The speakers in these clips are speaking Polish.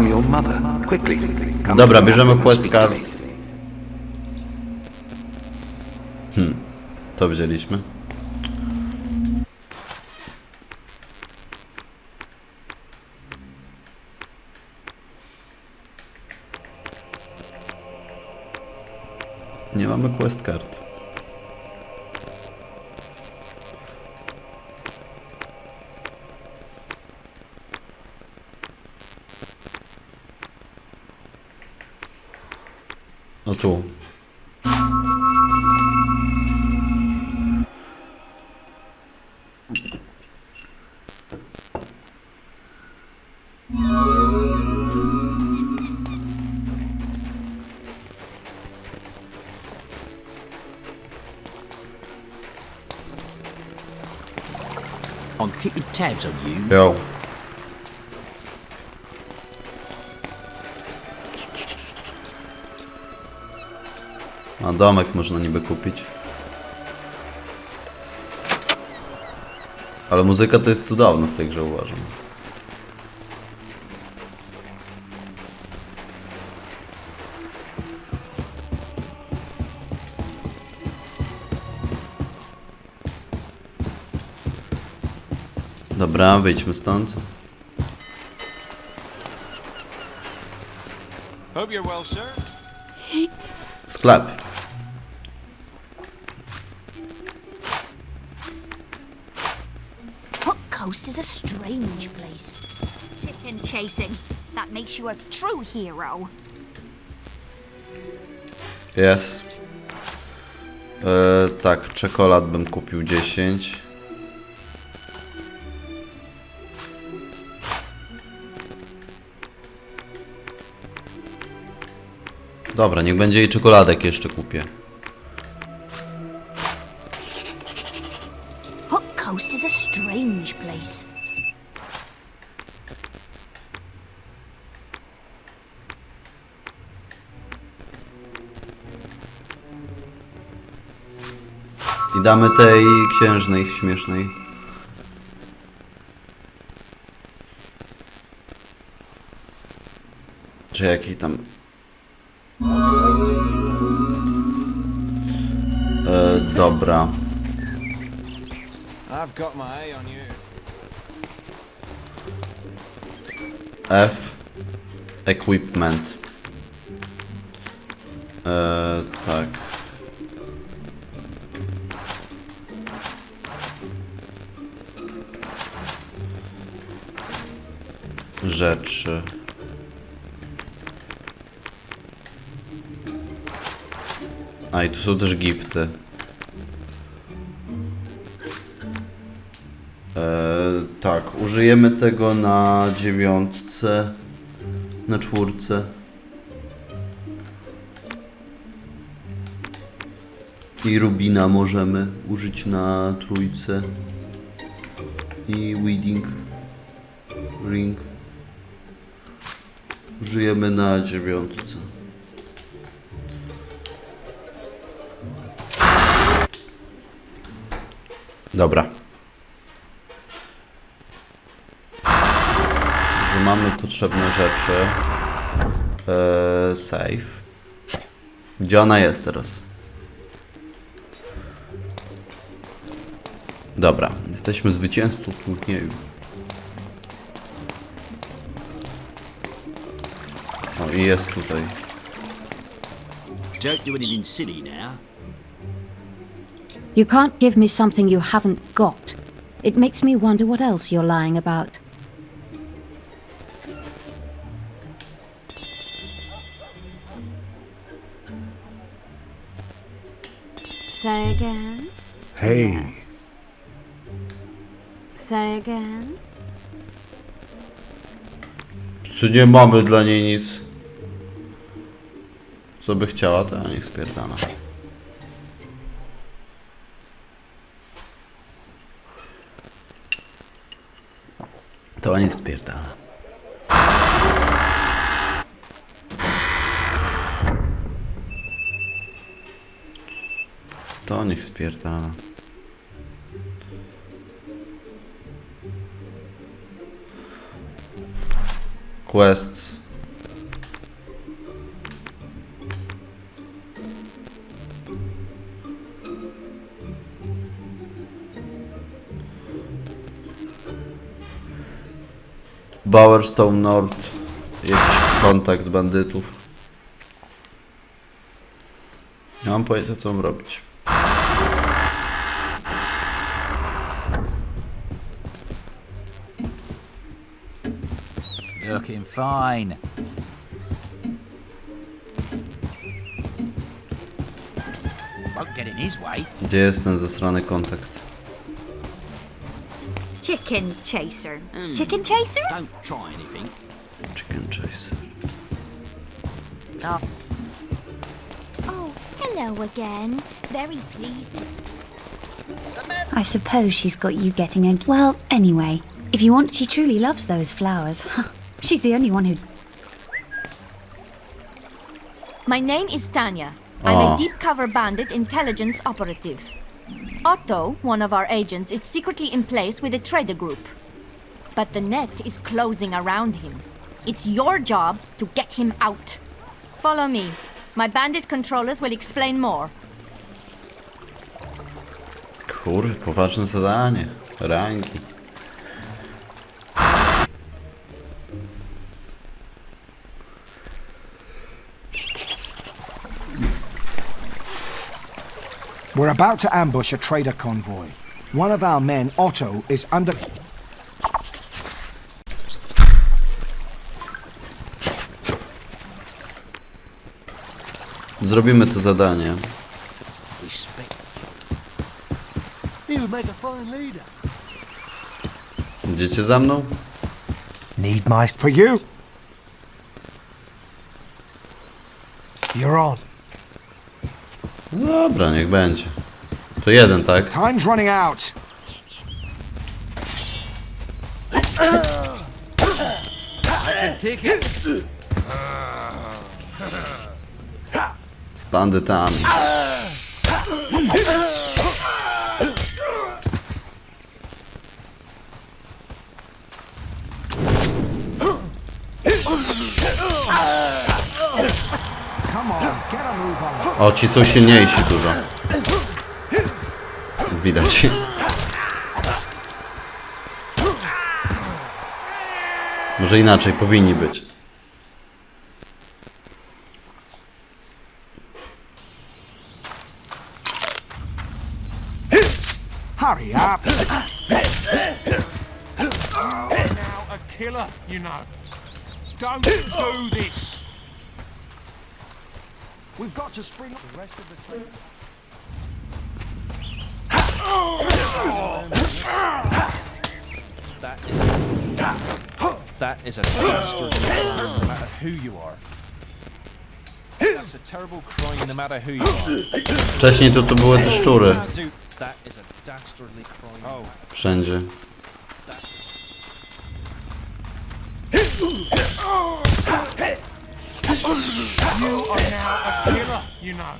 from your mother. Quickly. Come Dobra, bierzemy quest card. me. To wzięliśmy. Nie mamy quest card. Tu. I'm keeping tabs on you. Jo. A domek można niby kupić. Ale muzyka to jest cudowna w tej grze uważam. Dobra, wyjdźmy stąd. Sklep. Makes you a true hero. Jest. E, tak, czekolad bym kupił 10. Dobra, niech będzie i czekoladek jeszcze kupię. Foot Coast is a strange place. I damy tej księżnej śmiesznej. Czy jaki tam... E, dobra. F. Equipment. E, tak. Rzeczy. A i tu są też gifty. E, tak, użyjemy tego na dziewiątce, na czwórce. I Rubina możemy użyć na trójce. I Weeding Ring. Użyjemy na dziewiątce. Dobra. że mamy potrzebne rzeczy. Eee. Gdzie ona jest teraz? Dobra, jesteśmy zwycięzcą turnieju. I jest tutaj. Don't do anything silly now. You can't give me something you haven't got. It makes me wonder what else you're lying about. Say again. Hey. Yes. Say again. Czy nie mamy dla niej nic? Co by chciała, to niech spierdana. To niech spierdala. To niech spierdala. Quests. Bowerstone North. Jakiś kontakt bandytów. Nie mam pojęcia co mam robić. Looking fine. Won't get in his way. Gdzie jest ten zasrany kontakt? Chicken chaser. Chicken chaser? Don't try anything. Chicken chaser. Oh, Oh, hello again. Very pleased. I suppose she's got you getting a. Well, anyway, if you want, she truly loves those flowers. she's the only one who. My name is Tanya. I'm Ah. a deep cover bandit intelligence operative. Otto, one of our agents, is secretly in place with a trader group. But the net is closing around him. It's your job to get him out. Follow me. My bandit controllers will explain more. Kur, poważne zadanie. Rangi. We're about to ambush a trader convoy. One of our men, Otto, is under. Zrobimy to zadanie. Idziecie za mną? Need my. For you! You're on. Dobra, niech będzie. To jeden, tak? Time's running out. Z bandytami. Come on, get a move on. O, ci są silniejsi dużo. Widać. Może inaczej, powinni być. Hurry up. Now a killer, you know. Don't do this. We've got to spring the rest of the train. That is. That is a dastardly crime, no matter who you are. That's a terrible crime, no matter who you are. Wcześniej tu, tu były te szczury. Can't do. You are now a killer, you know.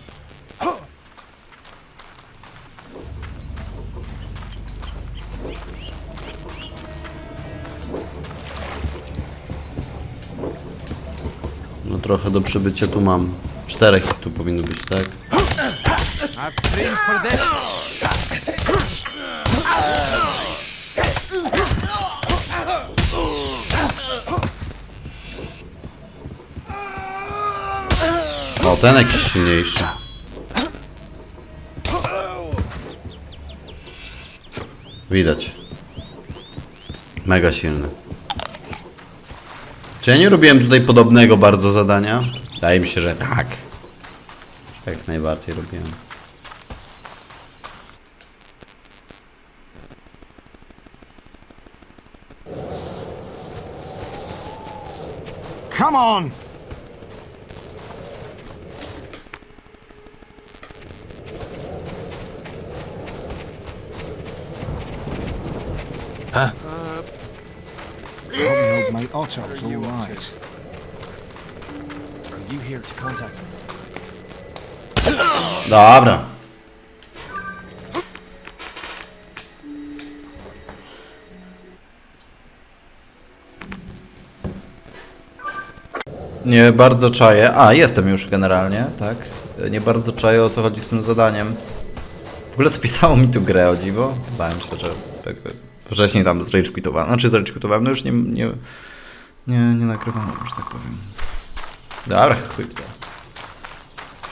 No trochę do przybycia tu mam. Czterech tu powinno być, tak? I've ten jakiś silniejszy. Widać. Mega silny. Czy ja nie robiłem tutaj podobnego bardzo zadania? Wydaje mi się, że tak. Jak najbardziej robiłem. Come on! Huh? Mate Otto's all right. Are you here to contact me? Dobra. Nie bardzo czaję. A, jestem już generalnie, tak? Nie bardzo czaję o co chodzi z tym zadaniem. W ogóle zapisało mi tu grę o dziwo. Bałem się, że jakby wcześniej tam zrage quitowałem. Znaczy zrage quitowałem, no już nie, nie, Nie, nie nagrywam, już tak powiem. Dobra, chuj to.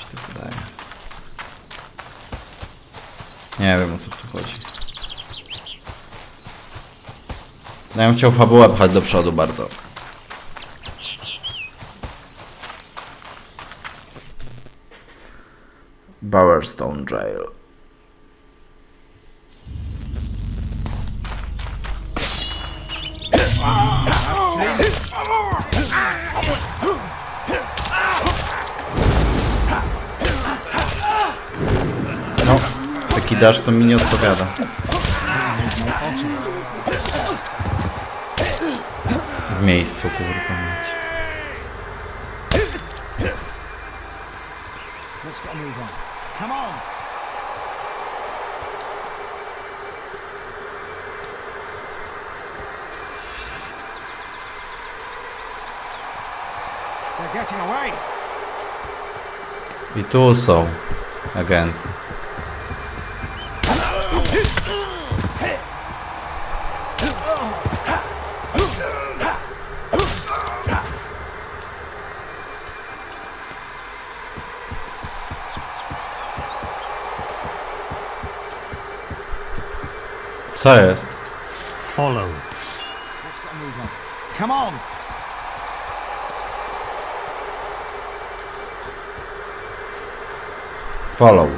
Się tak wydaje. Nie wiem o co tu chodzi. No ja bym chciał fabułę pchać do przodu bardzo. Bowerstone Jail. Dasz to mi nie odpowiada. W miejscu, kurwa mać. I tu są agenty. Co jest? Follow. Let's get a move on. Come on! Follow.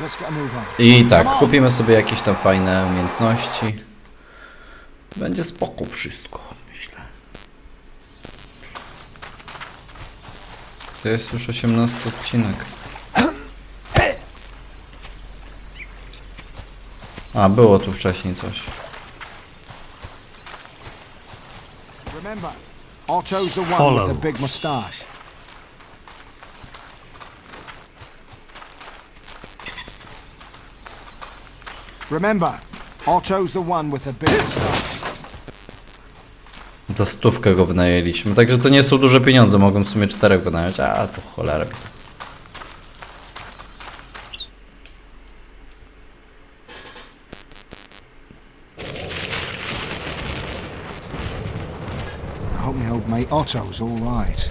Let's get a move on. I tak, kupimy sobie jakieś tam fajne umiejętności. Będzie spoko wszystko, myślę. To jest już 18 odcinek. A, było tu wcześniej coś. Remember, Otto's the one Follow. with the big moustache. Remember, Otto's the one with the big moustache. Za stówkę go wynajęliśmy, także to nie są duże pieniądze, mogą w sumie czterech wynająć, a to cholera. I hope my old mate Otto's all right.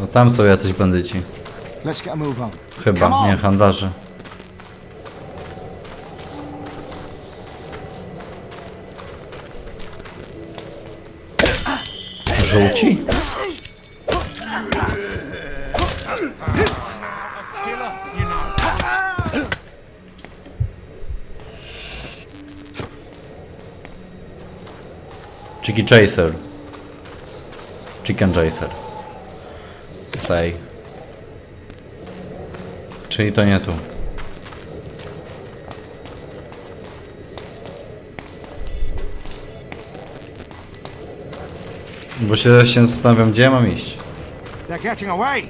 No tam są jacyś bandyci. Let's get a move on. Come Chyba, on. nie handlarze. Żółci? Chicky Chaser. Chicken Chaser. Stay. Czyli to nie tu. Bo się, się zastanawiam, gdzie ja mam iść. They're getting away!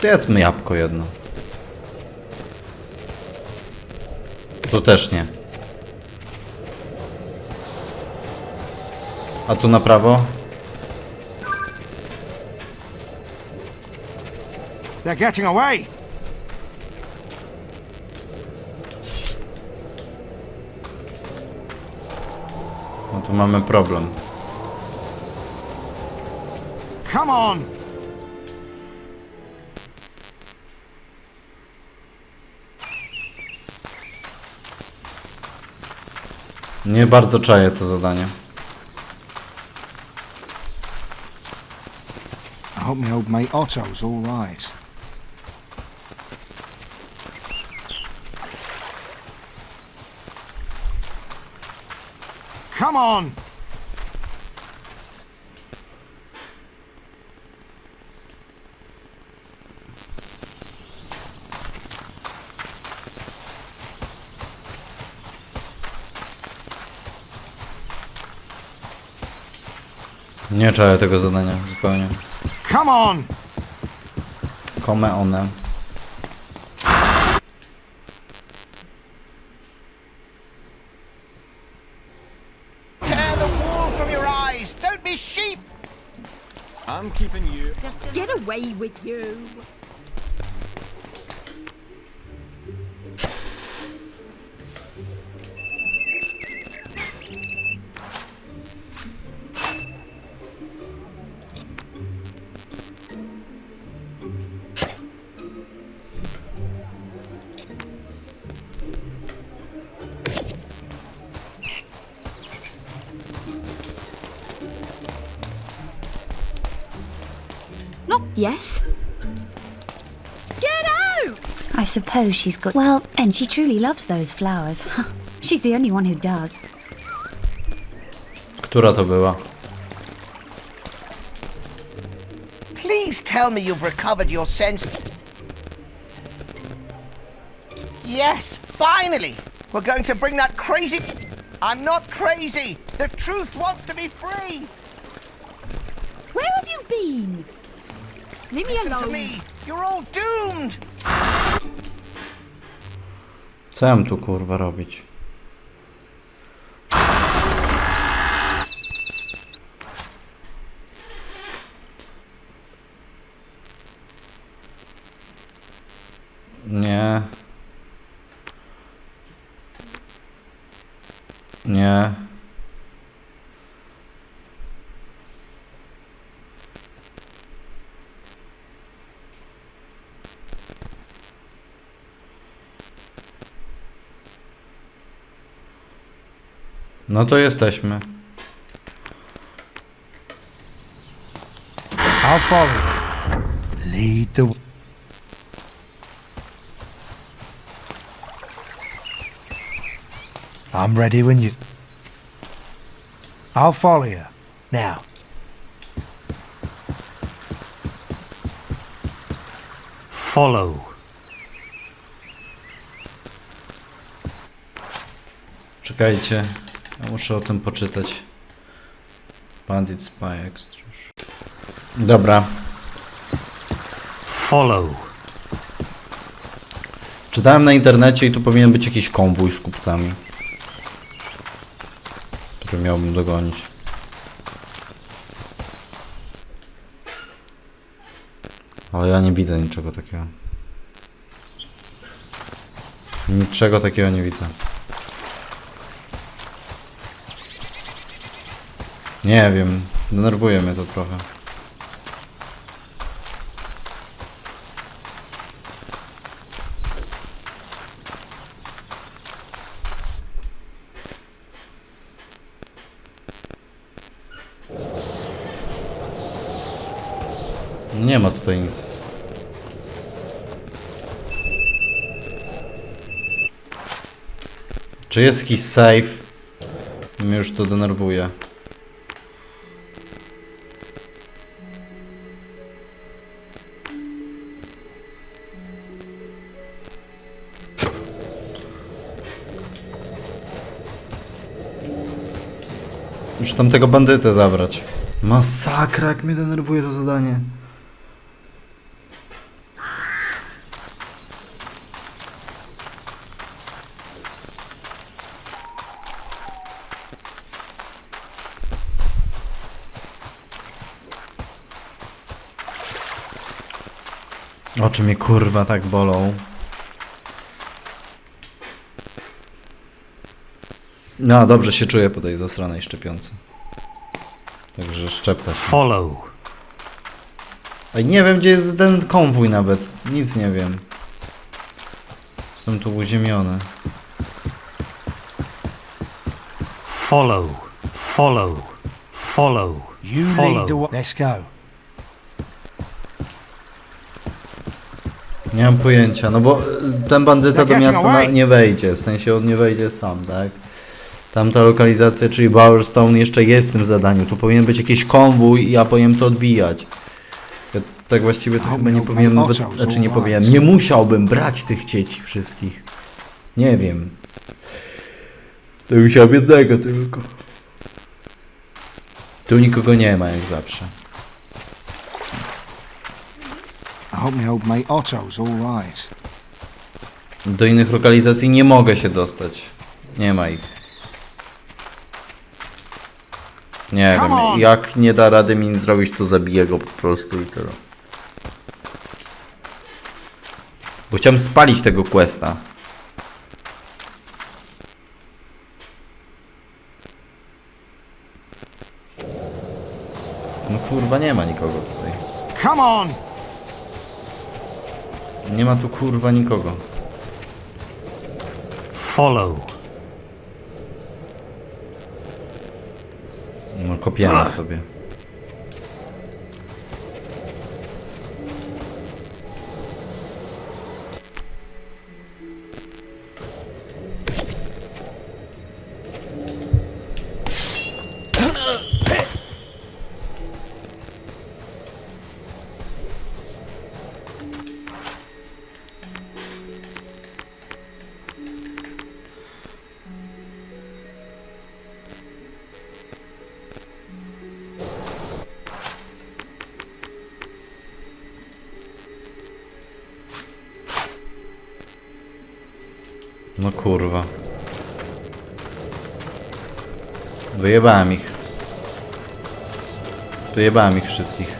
Zjedzmy jabłko jedno. Tu też nie. A tu na prawo? They're getting away! No tu mamy problem. Come on! Nie bardzo czaję to zadanie. I hope my old mate Otto's all right. Come on! Nie czaję tego zadania zupełnie. Come on! Kome one. Tear the wool from your eyes! Don't be sheep! I'm keeping you. Get away with you. Oh, yes. Get out! I suppose she's got. Well, and she truly loves those flowers. she's the only one who does. Która to była? Please tell me you've recovered your sense. Yes, finally! We're going to bring that crazy. I'm not crazy! The truth wants to be free! Where have you been? Leave me Listen alone. to me! You're all doomed! Co ja mam tu kurwa robić? Nie. Nie. No to jesteśmy. I'll follow. Lead the w- I'm ready when you. I'll follow you. Now. Follow. Czekajcie. Ja muszę o tym poczytać. Bandit Spy Extras. Dobra. Follow. Czytałem na internecie i tu powinien być jakiś konwój z kupcami. Który miałbym dogonić. Ale ja nie widzę niczego takiego. Niczego takiego nie widzę. Nie wiem, denerwuje mnie to trochę. Nie ma tutaj nic. Czy jest jakiś save? Mnie już to denerwuje. Muszę tamtego bandytę zabrać. Masakra, jak mnie denerwuje to zadanie. Oczy mnie kurwa tak bolą. No, dobrze się czuję po tej zasranej szczepionce. Także szczepta się. Follow. Ej, nie wiem gdzie jest ten konwój nawet. Nic nie wiem. Jestem tu uziemiony. Follow. Follow. Follow. You lead Follow. the way. Let's go. Nie mam pojęcia, no bo y, ten bandyta do miasta na, nie wejdzie, w sensie on nie wejdzie sam, tak? Tamta lokalizacja, czyli Bowerstone jeszcze jest w tym zadaniu, tu powinien być jakiś konwój i ja powinienem to odbijać. Ja tak właściwie to chyba nie powinienem, znaczy nie powinienem, nie musiałbym brać tych dzieci wszystkich. Nie wiem. To musiał jednego tylko. Tu nikogo nie ma jak zawsze. I hope my old mate Otto's all right. Do innych lokalizacji nie mogę się dostać. Nie ma ich. Nie Come wiem, on. jak nie da rady mi nic zrobić, to zabiję go po prostu i tyle. Bo chciałem spalić tego questa. No kurwa, nie ma nikogo tutaj. Come on! Nie ma tu kurwa nikogo. Follow. Kopiemy sobie. No kurwa. Wyjebałem ich. Wyjebałem ich wszystkich.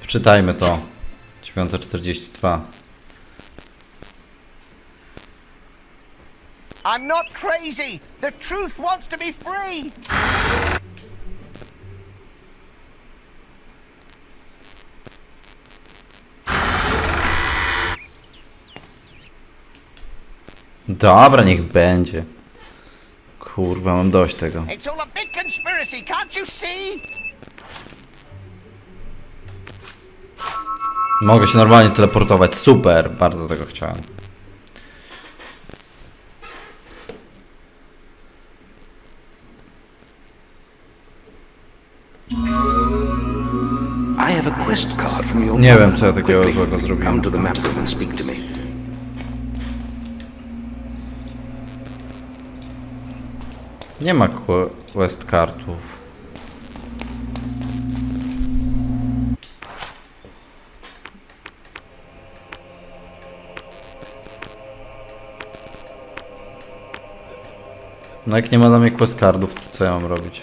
Wczytajmy to. 9.42. I'm not crazy. The truth wants to be free. Dobra, niech będzie. Kurwa, mam dość tego. It's all a big conspiracy, can't you see? Mogę się normalnie teleportować. Super, bardzo tego chciałem. Nie wiem, co ja takiego złego zrobiłem. Nie ma que- quest kartów. No jak nie ma dla mnie quest cardów, to co ja mam robić?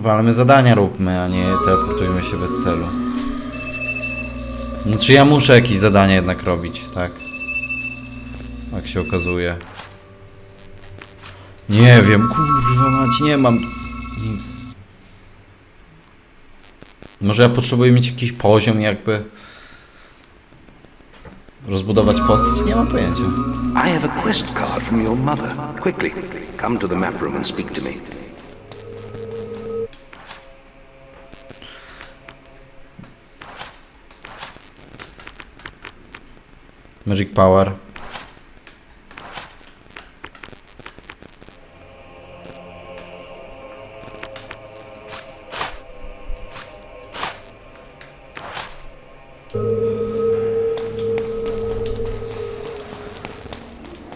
Kurwa, ale my zadania róbmy, a nie teleportujmy się bez celu. No czy ja muszę jakieś zadania jednak robić, tak? Jak się okazuje. Nie wiem, kurwa mać, nie mam nic. Może ja potrzebuję mieć jakiś poziom jakby... Rozbudować postać? Nie mam pojęcia. I have a quest card from your mother. Quickly, come to the map room and speak to me. Magic Power.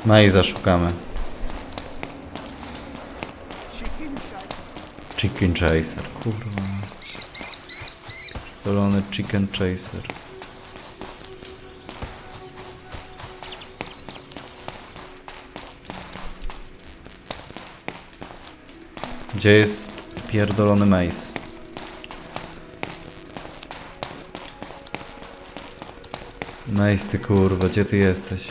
No i zaszukamy. Chicken Chaser, kurwa. Zielony Chicken Chaser. Gdzie jest pierdolony mace? Mace, ty kurwa, gdzie ty jesteś?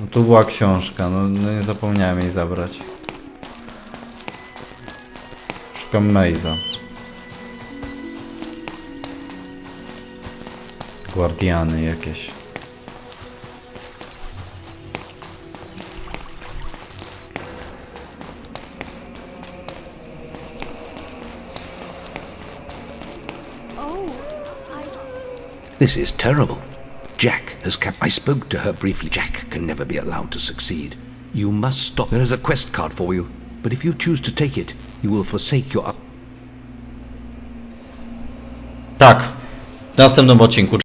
No tu była książka, no, no nie zapomniałem jej zabrać. Szukam Maze'a. Guardiany jakieś. This is terrible. Jack has kept. I spoke to her briefly. Jack can never be allowed to succeed. You must stop. There is a quest card for you, but if you choose to take it, you will forsake your. Tak. W następnym odcinku.